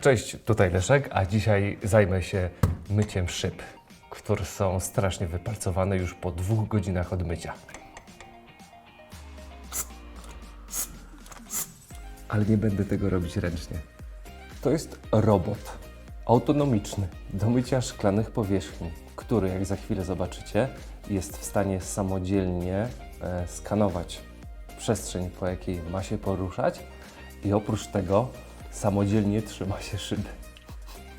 Cześć, tutaj Leszek, a dzisiaj zajmę się myciem szyb, które są strasznie wypalcowane już po dwóch godzinach od mycia. Ale nie będę tego robić ręcznie. To jest robot autonomiczny do mycia szklanych powierzchni, który, jak za chwilę zobaczycie, jest w stanie samodzielnie e, skanować przestrzeń, po jakiej ma się poruszać i oprócz tego samodzielnie trzyma się szyby.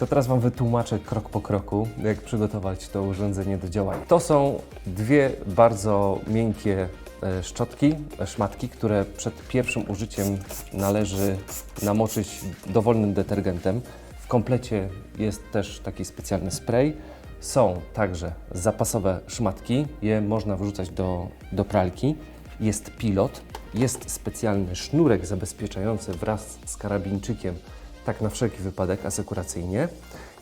To teraz Wam wytłumaczę krok po kroku, jak przygotować to urządzenie do działania. To są dwie bardzo miękkie e, szczotki, e, szmatki, które przed pierwszym użyciem należy namoczyć dowolnym detergentem. W komplecie jest też taki specjalny spray. Są także zapasowe szmatki, je można wrzucać do, do pralki. Jest pilot, jest specjalny sznurek zabezpieczający wraz z karabinczykiem, tak na wszelki wypadek asekuracyjnie.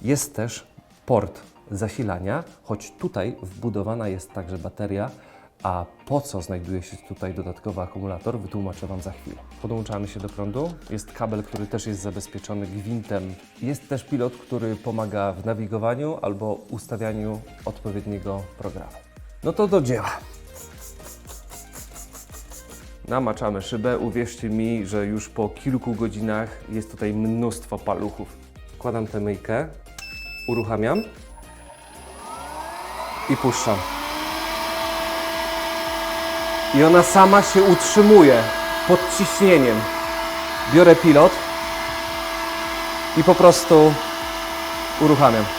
Jest też port zasilania, choć tutaj wbudowana jest także bateria, a po co znajduje się tutaj dodatkowy akumulator, wytłumaczę Wam za chwilę. Podłączamy się do prądu, jest kabel, który też jest zabezpieczony gwintem. Jest też pilot, który pomaga w nawigowaniu albo ustawianiu odpowiedniego programu. No to do dzieła. Namaczamy szybę. Uwierzcie mi, że już po kilku godzinach jest tutaj mnóstwo paluchów. Wkładam tę myjkę, uruchamiam i puszczam. I ona sama się utrzymuje pod ciśnieniem. Biorę pilot i po prostu uruchamiam.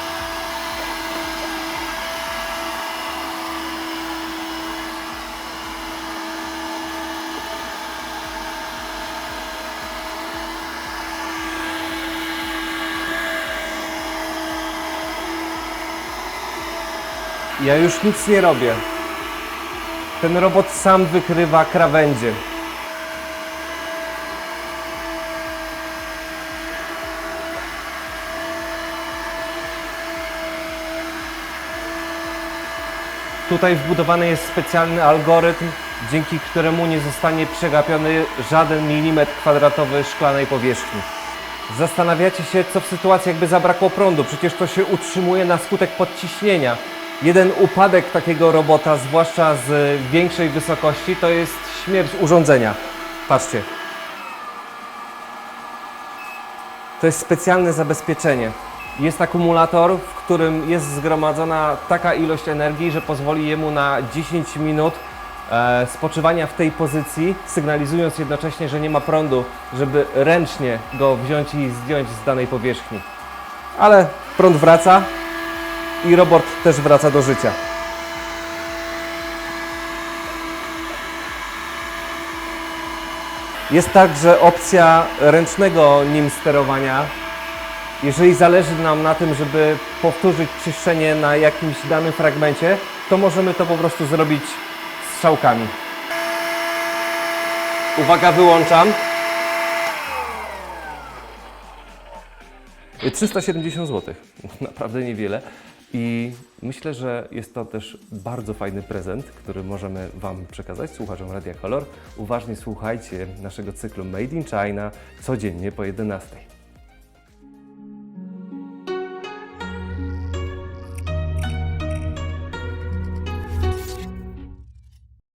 Ja już nic nie robię. Ten robot sam wykrywa krawędzie. Tutaj wbudowany jest specjalny algorytm, dzięki któremu nie zostanie przegapiony żaden milimetr kwadratowy szklanej powierzchni. Zastanawiacie się, co w sytuacji, jakby zabrakło prądu. Przecież to się utrzymuje na skutek podciśnienia. Jeden upadek takiego robota, zwłaszcza z większej wysokości, to jest śmierć urządzenia. Patrzcie. To jest specjalne zabezpieczenie. Jest akumulator, w którym jest zgromadzona taka ilość energii, że pozwoli jemu na 10 minut e, spoczywania w tej pozycji, sygnalizując jednocześnie, że nie ma prądu, żeby ręcznie go wziąć i zdjąć z danej powierzchni. Ale prąd wraca i robot też wraca do życia. Jest także opcja ręcznego nim sterowania. Jeżeli zależy nam na tym, żeby powtórzyć czyszczenie na jakimś danym fragmencie, to możemy to po prostu zrobić strzałkami. Uwaga, wyłączam. 370 zł. Naprawdę niewiele. I myślę, że jest to też bardzo fajny prezent, który możemy Wam przekazać, słuchaczom Radia Kolor. Uważnie słuchajcie naszego cyklu Made in China codziennie po 11.